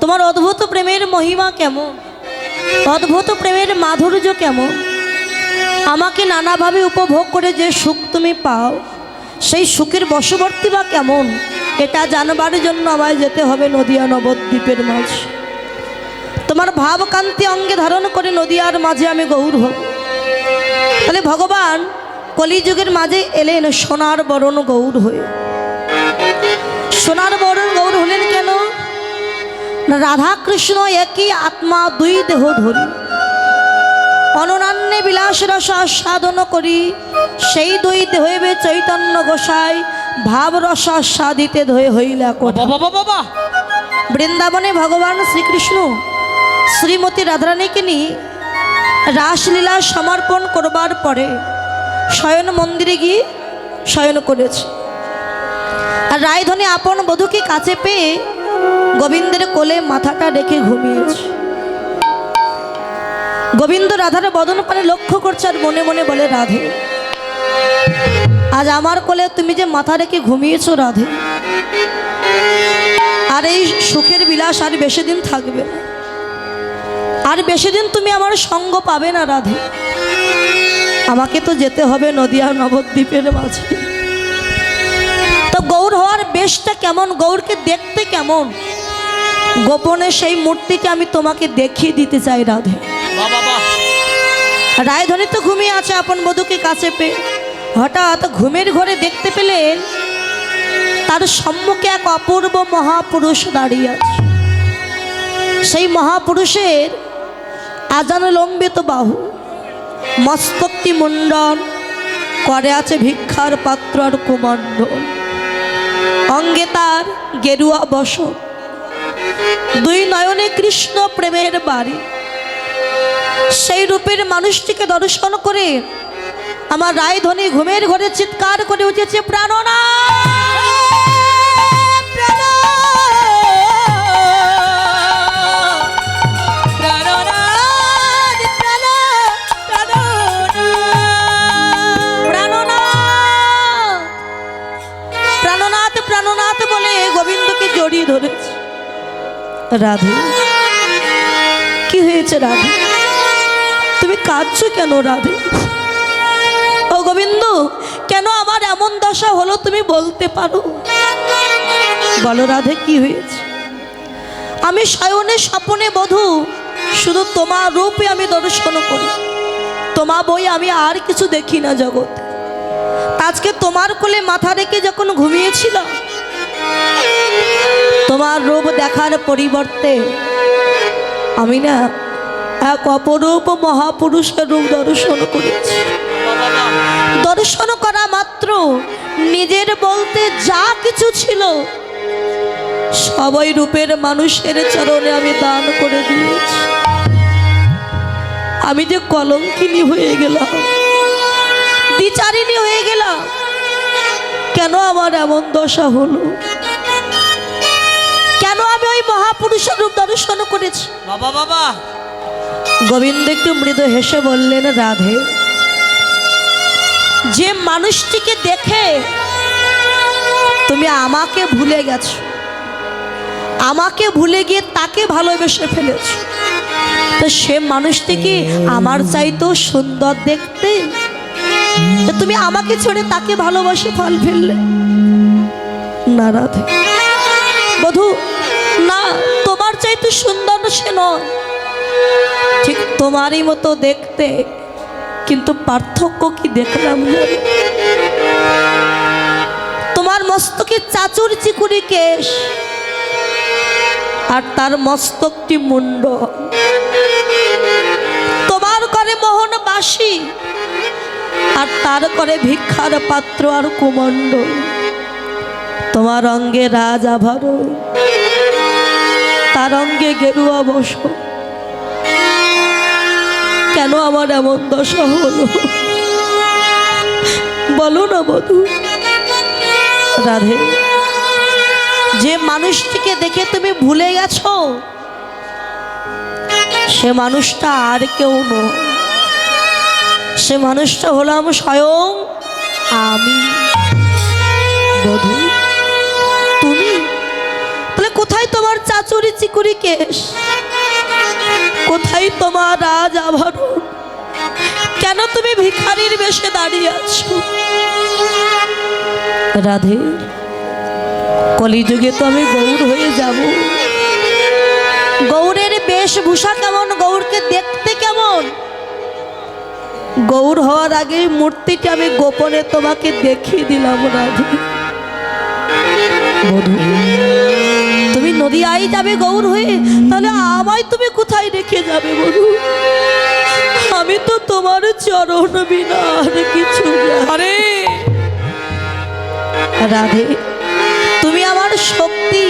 তোমার অদ্ভুত প্রেমের মহিমা কেমন? অদ্ভুত প্রেমের মাধুর্য কেমন? আমাকে নানাভাবে উপভোগ করে যে সুখ তুমি পাও, সেই সুখের বশবর্তী বা কেমন? এটা জানবার জন্য আমায় যেতে হবে নদিয়া নবদ্বীপের মাঝে। তোমার ভাবকান্তি অঙ্গে ধারণ করে নদিয়ার মাঝে আমি গৌর হব। তাহলে ভগবান কলিযুগের মাঝে এলেন সোনার বরণ গৌর হয়ে। সোনার বরণ গৌর হলেন কেন? না রাধাকৃষ্ণ একই আত্মা দুই দেহ ধরি। অননান্যে বিলাস রস সাধন করি। সেই দুই দেহবে চৈতন্য গোসাই ভাব রস সাদিতে ধয়ে হইলা বাবা বৃন্দাবনে ভগবান শ্রীকৃষ্ণ শ্রীমতী রাধারানীকে নিয়ে রাসলীলা সমর্পণ করবার পরে শয়ন মন্দিরে গিয়ে শয়ন করেছে। আর রায়ধনী আপন বধূকে কাছে পেয়ে গোবিন্দের কোলে মাথাটা রেখে ঘুমিয়েছে। গোবিন্দ রাধার বদন পানে লক্ষ্য করছে আর মনে মনে বলে, রাধে, আজ আমার কোলে তুমি যে মাথা রেখে ঘুমিয়েছো, রাধে, আর এই সুখের বিলাস আর বেশি দিন থাকবে আর বেশি দিন তুমি আমার সঙ্গ পাবে না, রাধে। আমাকে তো যেতে হবে নদিয়া নবদ্বীপের মাঝে। হওয়ার বেশটা কেমন, গৌরকে দেখতে কেমন? গোপনে সেই মূর্তিকে আমি তোমাকে দেখিয়ে দিতে চাই, রাধে। রায়ধনী তো ঘুমিয়ে আছে আপন বধূকে কাছে পেয়ে। হঠাৎ ঘুমের ঘরে দেখতে পেলেন তার সম্মুখে এক অপূর্ব মহাপুরুষ দাঁড়িয়ে আছে। সেই মহাপুরুষের আজান লম্বিত বাহু, মস্তকটি মুন্ডন, করে আছে ভিক্ষার পাত্র আর কুমণ্ডল। অঙ্গে তার গেরুয়া বস। দুই নয়নে কৃষ্ণ প্রেমের বাড়ি। সেই রূপের মানুষটিকে দর্শন করে আমার রায়ধনী ঘুমের ঘরে চিৎকার করে উঠেছে প্রাণনা ধরেছে। রাধে, কি হয়েছে রাধে? তুমি কাঁদছো কেন রাধে? ও গোবিন্দ, কেন আমার এমন দশা হলো তুমি বলতে পারো? বলো রাধে, কি হয়েছে? আমি শয়নে স্বপনে বধূ, শুধু তোমার রূপে আমি দর্শন করি। তোমা বই আমি আর কিছু দেখি না জগৎ আজকে তোমার কোলে মাথা রেখে যখন ঘুমিয়েছিলাম তোমার রূপ দেখার পরিবর্তে আমি না এক অপরূপ মহাপুরুষের রূপ দর্শন করেছি। দর্শন করা মাত্র নিজের বলতে যা কিছু ছিল, সবাই রূপের মানুষের চরণে আমি দান করে দিয়েছি। আমি যে কলঙ্কিনী হয়ে গেলাম দ্বিচারিণী হয়ে গেলাম, কেন আমার এমন দশা হলো? ওই মহাপুরুষের রূপ দর্শন করেছি। বাবা বাবা। গোবিন্দ একটু মৃদু হেসে বললেন রাধে। যে মানুষটিকে দেখে তুমি আমাকে ভুলে গেছো আমাকে ভুলে গিয়ে তাকে ভালোবেসে ফেলেছো তো সে মানুষটি কি আমার চাইতেও সুন্দর দেখতে? তুমি আমাকে ছেড়ে তাকে ভালোবাসে ফল ফেললে? না রাধে। না, তোমার চাইতে সুন্দর সে নয়। ঠিক তোমারই মতো দেখতে, কিন্তু পার্থক্য কি দেখলাম? তোমার মস্তকে চাচুর চিকুরি কেশ, আর তার মস্তকটি মুন্ড। তোমার করে মোহন বাসি, আর তার করে ভিক্ষার পাত্র আর কুমণ্ড। তোমার অঙ্গে রাজ আভরণ তার অঙ্গে গেরুয়া বস। কেন আমার এমন দশা হলো? বলো না বধু। রাধে, যে মানুষটিকে দেখে তুমি ভুলে গেছো, সে মানুষটা আর কেউ নয়। সে মানুষটা হলাম স্বয়ং আমি। বধু। চুরি চিকুরি কেশ। কোথায় তোমার রাজ আভরণ? কেন তুমি ভিখারির বেশে দাঁড়িয়ে আছো? রাধে, কলিযুগে তো আমি গৌর হয়ে যাব। গৌরের বেশভূষা কেমন? গৌরকে দেখতে কেমন? গৌর হওয়ার আগে মূর্তিটি আমি গোপনে তোমাকে দেখিয়ে দিলাম, রাধে। তুমি নদীয়াই যাবে গৌর হয়ে তাহলে আমায় তুমি কোথায় রেখে যাবে বধূ আমি তো তোমার চরণ বিনা আর কিছু আরে! রাধে তুমি আমার শক্তি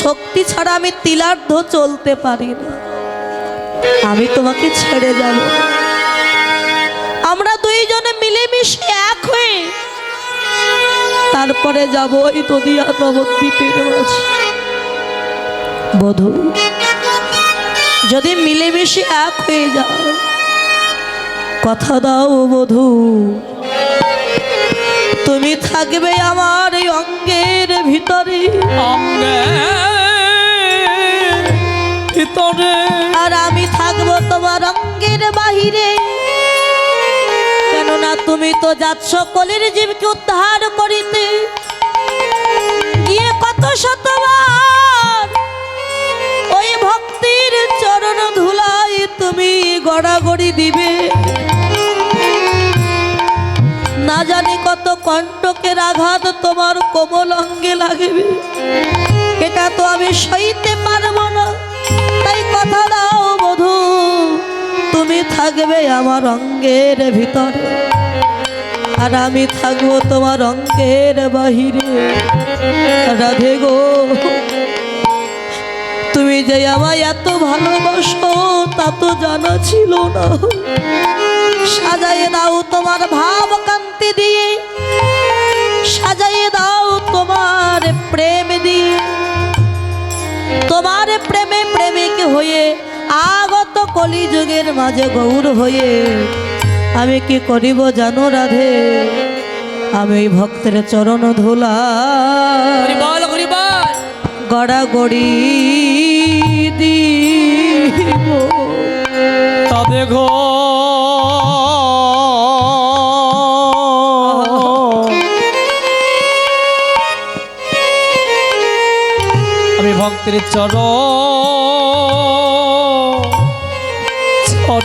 শক্তি ছাড়া আমি তিলার্ধ চলতে পারি না। আমি তোমাকে ছেড়ে যাব। আমরা দুইজনে মিলেমিশে এক হয়ে তারপরে যাব ওই নদিয়া নবদ্বীপের মাঝে। বধূ। যদি মিলেমিশে এক হয়ে যাও কথা দাও বধূ। তুমি থাকবে আমার এই অঙ্গের ভিতরে। ভিতরে। আর আমি থাকব তোমার অঙ্গের বাহিরে। কেননা তুমি তো যাচ্ছ সকলের জীবকে উদ্ধার করিতে। গিয়ে কত শতবার গড়াগড়ি দিবে। না জানি কত কণ্টকের আঘাত তোমার কোমল অঙ্গে লাগবে। এটা তো আমি সইতে পারব না। তাই কথা দাও বধু, তুমি থাকবে আমার অঙ্গের ভিতরে। আর আমি থাকব তোমার অঙ্গের বাহিরে। রাধে গো। তুমি যে আমায় এত ভালোবাসো তা তো জানা ছিল না। সাজাইয়ে দাও তোমার ভাব কান্তি দিয়ে সাজাইয়ে দাও তোমার প্রেম দিয়ে। তোমার প্রেমে প্রেমিক হয়ে আগত কলিযুগের মাঝে গৌর হয়ে আমি কি করিব জানো রাধে? আমি ভক্তের চরণ ধুলা। গড়াগড়ি দিব। তবে গো আমি ভক্তের চর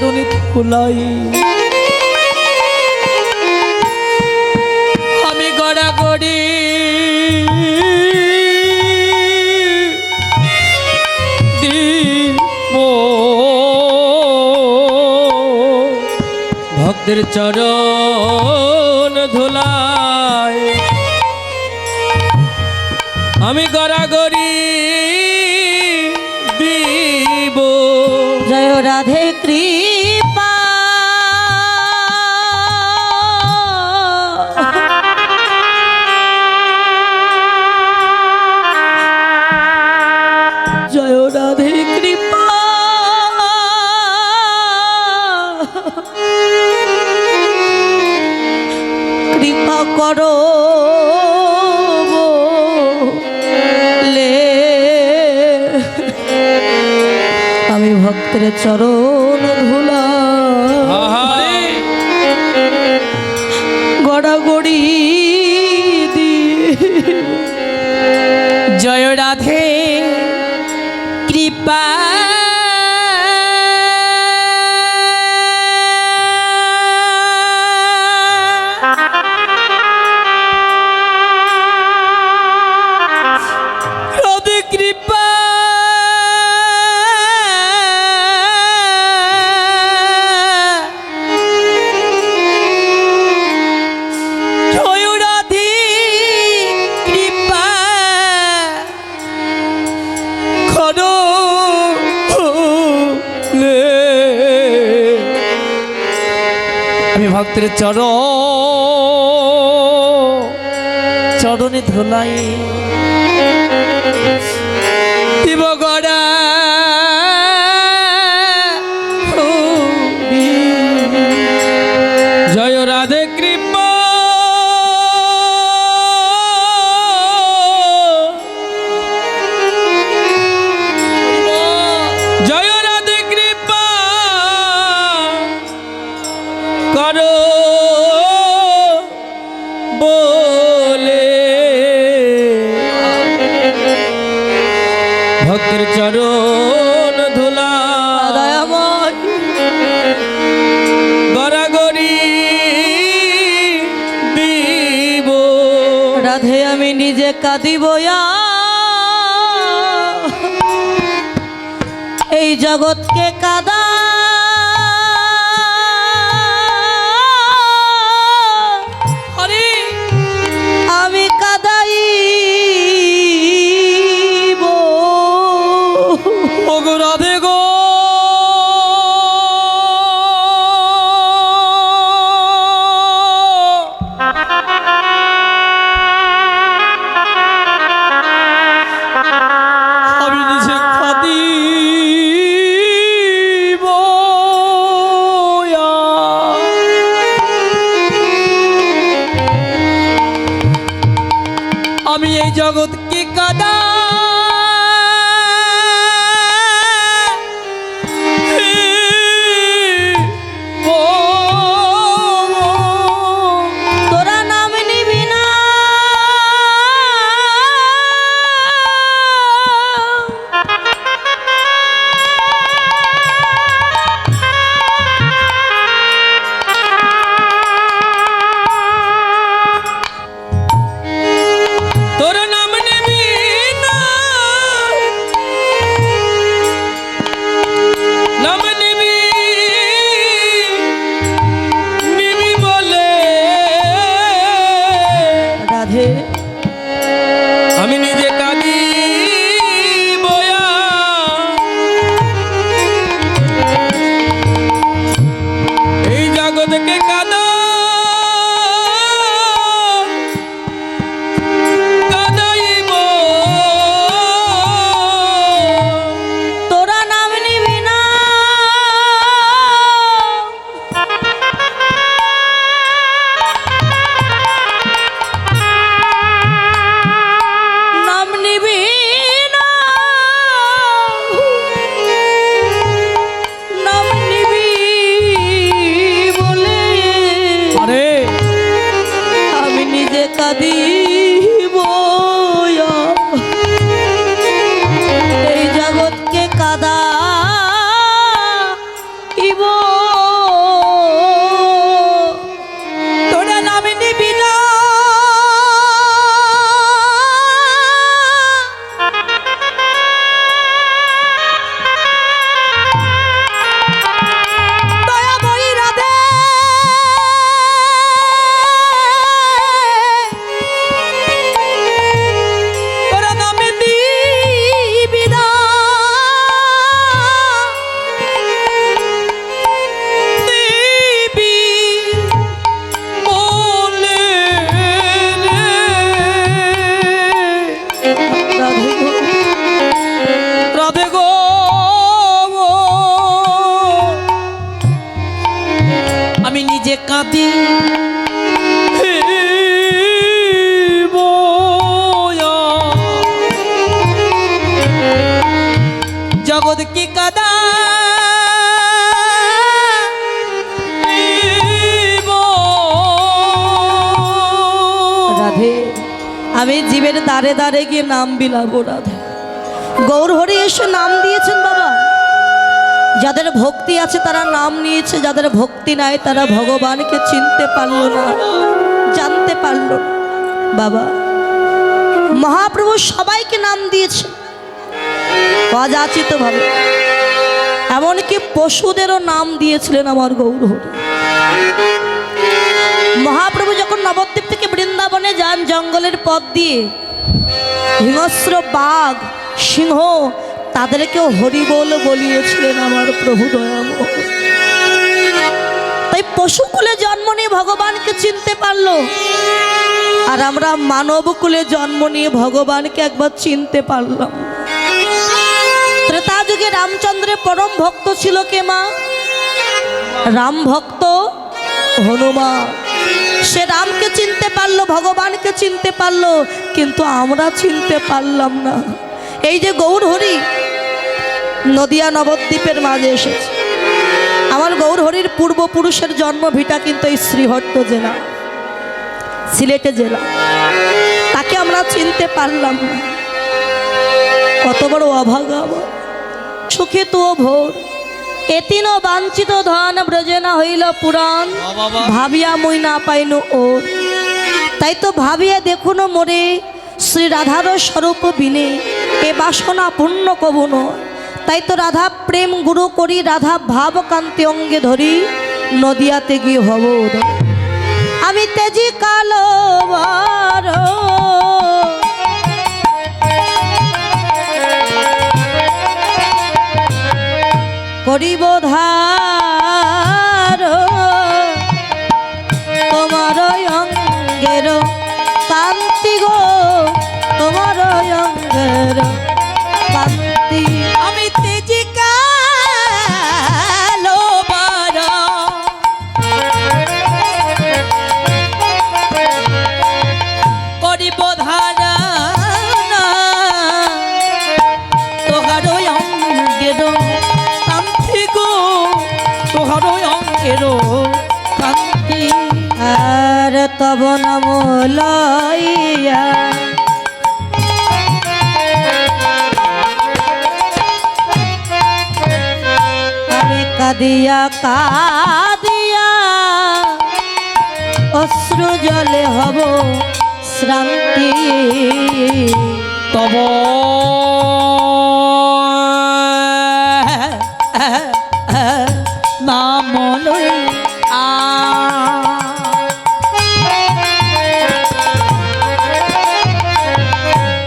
চরণে ফুলাই আমি গড়াগড়ি ভক্তের চরণ। ভক্তের চরণ ধুলা। গড়াগড়ি জয় রাধে কৃপা ভক্তের চর চরণে ধোলাই। ভক্তের চরণ ধুলা। বরাগরি দিব। রাধে আমি নিজে কাঁদিব এই জগৎকে ওগো রাধে গো। জগৎ কি কাদা? আমি জীবের দাঁড়ে দাঁড়ে গিয়ে নাম বিলাবো রাধে। গৌর হরি এসে নাম দিয়েছেন বাবা। যাদের ভক্তি আছে তারা নাম নিয়েছে, যাদের ভক্তি নাই তারা ভগবানকে চিনতে পারল না, জানতে পারল না। বাবা, মহাপ্রভু সবাইকে নাম দিয়েছে অযাচিত ভাবে এমনকি পশুদেরও নাম দিয়েছিলেন আমার গৌর হরি। মহাপ্রভু যখন নবদ্বীপ থেকে বৃন্দাবনে যান, জঙ্গলের পথ দিয়ে, হিংস্র বাঘ, সিংহ, তাদেরকেও হরিবোল বলিয়েছিলেন আমার প্রভু দয়াময়। তাই পশুকুলে জন্ম নিয়ে ভগবানকে চিনতে পারল। আর আমরা মানবকুলে জন্ম নিয়ে ভগবানকে একবার চিনতে পারলাম। যুগে রামচন্দ্রের পরম ভক্ত ছিল কে মা? রাম ভক্ত হনুমান সে রামকে চিনতে পারল, ভগবানকে চিনতে পারল, কিন্তু আমরা চিনতে পারলাম না। এই যে গৌর হরি নদিয়া নবদ্বীপের মাঝে এসেছে। আমার গৌরহরির পূর্বপুরুষের জন্ম ভিটা কিন্তু এই শ্রীহট্ট জেলা, সিলেটে জেলা। তাকে আমরা চিনতে পারলাম না। কত বড় অভাগা। সুখে তো ভোর। এতিন বাঞ্ছিত ধন ব্রজে না হইল পুরাণ। ভাবিয়া মুই না পাইনু ওর। তাই তো ভাবিয়া দেখুন মোরে শ্রী রাধার স্বরূপ বিনে। এ বাসনা পূর্ণ কবু নয়। তাই তো রাধা প্রেম গুরু করি রাধা ভাব কান্তি অঙ্গে ধরি নদিয়াতে গিয়ে হব। আমি তেজি কালো বার করিব তব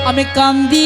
আমি কান্দিয়া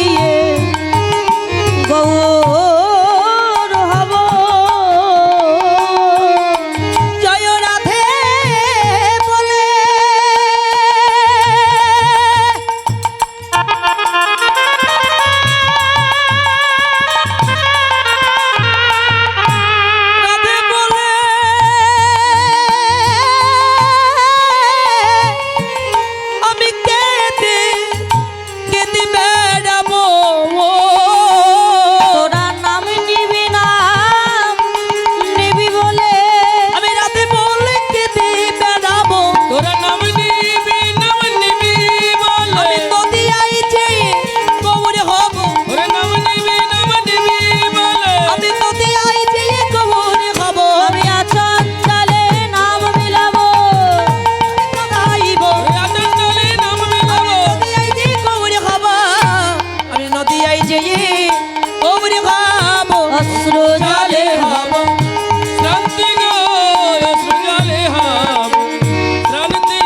yeah.